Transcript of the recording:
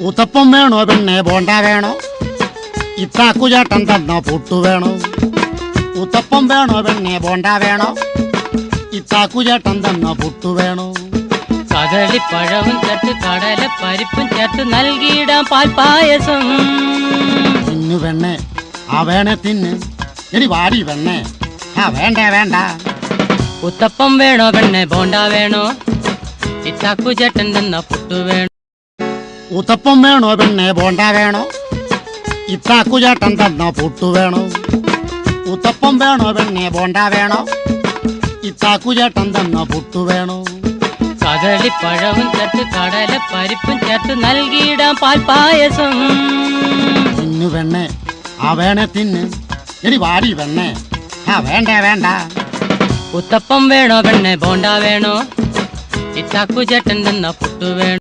ഉത്തപ്പം വേണോ പെണ്ണെ ബോണ്ട വേണോ? ഇത്താക്കു ചേട്ടൻ തന്ന പുട്ടു വേണോ? ഉത്തപ്പം വേണോ പെണ്ണെ ബോണ്ട വേണോ? ഇത്താക്കു ചേട്ടൻ തന്ന പുട്ടു വേണോ? കദളിപ്പഴവും ചേർത്ത് കടല പരിപ്പും ചേർത്ത് നൽകിയിടാം പാൽപായസം തിന്നു പെണ്ണെ. ആ വേണേ തിന്ന്. എടി വാടി പെണ്ണെ. ആ വേണ്ട വേണ്ട. ഉത്തപ്പം വേണോ പെണ്ണെ ബോണ്ട വേണോ? ഇത്താക്കുചേട്ടൻ തന്ന പുട്ടു വേണോ? ഉത്തപ്പം വേണോ പെണ്ണെ ബോണ്ട വേണോ? ഇത്താക്കു ചേട്ടൻ തന്ന പുട്ടു വേണോ? ഉത്തപ്പം വേണോ പെണ്ണെ ബോണ്ട വേണോ? ഇത്താക്കു ചേട്ടൻ തന്ന പുട്ടു വേണോ? കദളിപ്പഴവും ചേർത്ത് കടല പരിപ്പും ചേർത്ത് നൽകിയിടാം പാൽപായസം തിന്നു പെണ്ണെ ആ വേണേ തിന്ന്. എടി വാടി പെണ്ണെ ആ വേണ്ട വേണ്ട. ഉത്തപ്പം വേണോ പെണ്ണെ ബോണ്ട വേണോ? ഇത്താക്കു ചേട്ടൻ തന്ന പുട്ടു വേണോ?